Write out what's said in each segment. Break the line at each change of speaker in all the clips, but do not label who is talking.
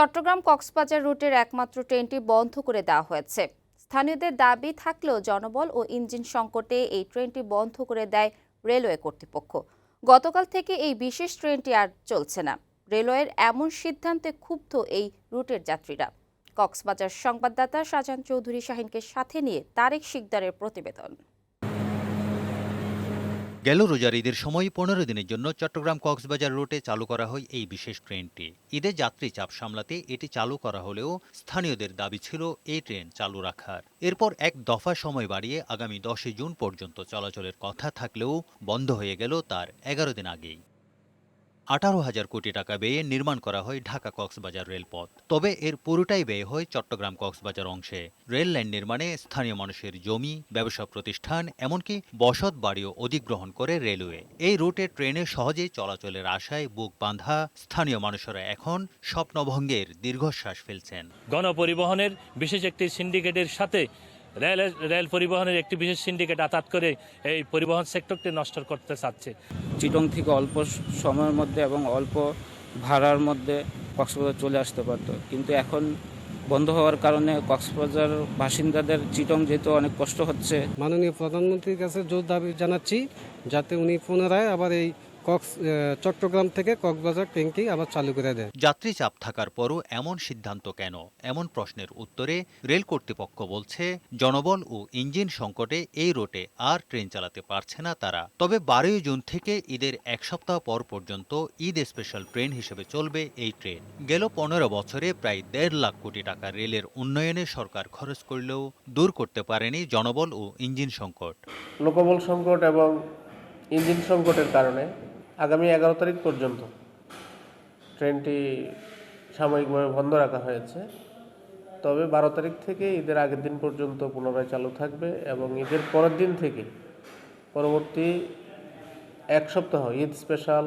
চট্টগ্রাম কক্সবাজার রুটের একমাত্র ট্রেনটি বন্ধ করে দেওয়া হয়েছে। স্থানীয়দের দাবি থাকলেও জনবল ও ইঞ্জিন সংকটে এই ট্রেনটি বন্ধ করে দেয় রেলওয়ে কর্তৃপক্ষ। গতকাল থেকে এই বিশেষ ট্রেনটি আর চলছে না। রেলওয়ের এমন সিদ্ধান্তে ক্ষুব্ধ এই রুটের যাত্রীরা। কক্সবাজার সংবাদদাতা শাহজাহান চৌধুরী শাহিনকে সাথে নিয়ে তারেক শিকদারের প্রতিবেদন।
গেল রোজার ঈদের সময় পনেরো দিনের জন্য চট্টগ্রাম কক্সবাজার রুটে চালু করা হয় এই বিশেষ ট্রেনটি। ঈদে যাত্রী চাপ সামলাতে এটি চালু করা হলেও স্থানীয়দের দাবি ছিল এই ট্রেন চালু রাখার। এরপর এক দফা সময় বাড়িয়ে আগামী দশই জুন পর্যন্ত চলাচলের কথা থাকলেও বন্ধ হয়ে গেল তার এগারো দিন আগেই। আঠারো হাজার কোটি টাকা ব্যয়ে নির্মাণ করা হয় ঢাকা কক্সবাজার রেলপথ। তবে এর পুরোটাই ব্যয় হয় চট্টগ্রাম কক্সবাজার অংশে। রেল লাইন নির্মাণে স্থানীয় মানুষের জমি, ব্যবসা প্রতিষ্ঠান, এমনকি বসত বাড়িও অধিগ্রহণ করে রেলওয়ে। এই রুটে ট্রেনে সহজেই চলাচলের আশায় বুক বাঁধা স্থানীয় মানুষেরা এখন স্বপ্নভঙ্গের দীর্ঘশ্বাস ফেলছেন।
গণপরিবহনের বিশেষ একটি সিন্ডিকেটের সাথে রেল রেল পরিবহনের একটি বিশেষ সিন্ডিকেট আঘাত করে এই পরিবহন সেক্টরকে নষ্ট করতে চাচ্ছে।
চিটং থেকে অল্প সময়ের মধ্যে এবং অল্প ভাড়ার মধ্যে কক্সবাজার চলে আসতে পারতো। কিন্তু এখন বন্ধ হওয়ার কারণে কক্সবাজার বাসিন্দাদের চিটং যেতে অনেক কষ্ট হচ্ছে।
মাননীয় প্রধানমন্ত্রীর কাছে জোর দাবি জানাচ্ছি যাতে উনি পুনরায় আবার এই কক্স চট্টগ্রাম থেকে কক্সবাজার ট্রেনটি আবার চালু করে দেয়।
যাত্রী চাপ থাকার পরও এমন সিদ্ধান্ত কেন? এমন প্রশ্নের উত্তরে রেল কর্তৃপক্ষ বলছে জনবল ও ইঞ্জিন সংকটে এই রোটে আর ট্রেন চালাতে পারছে না তারা। তবে বারোই জুন থেকে ঈদের এক সপ্তাহ পর পর্যন্ত ঈদ স্পেশাল ট্রেন হিসেবে চলবে এই ট্রেন। গেল পনেরো বছরে প্রায় দেড় লাখ কোটি টাকা রেলের উন্নয়নে সরকার খরচ করলেও দূর করতে পারেনি জনবল ও ইঞ্জিন সংকট।
লোকবল সংকট এবং ইঞ্জিন সংকটের কারণে আগামী এগারো তারিখ পর্যন্ত। ট্রেনটি সাময়িকভাবে বন্ধ রাখা হয়েছে। তবে বারো তারিখ থেকে ঈদের আগের দিন পর্যন্ত পুনরায় চালু থাকবে এবং ঈদের পরের দিন থেকে পরবর্তী এক সপ্তাহ ঈদ স্পেশাল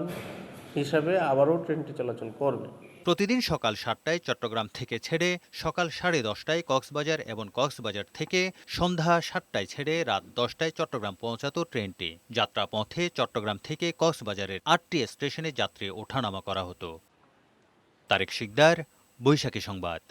হিসাবে আবারও ট্রেনটি চলাচল করবে।
প্রতিদিন সকাল সাতটায় চট্টগ্রাম থেকে ছেড়ে সকাল সাড়ে দশটায় কক্সবাজার এবং কক্সবাজার থেকে সন্ধ্যা সাতটায় ছেড়ে রাত দশটায় চট্টগ্রাম পৌঁছাতো ট্রেনটি। যাত্রা পথে চট্টগ্রাম থেকে কক্সবাজারের আটটি স্টেশনে যাত্রী ওঠানামা করা হতো। তারেক শিকদার, বৈশাখী সংবাদ।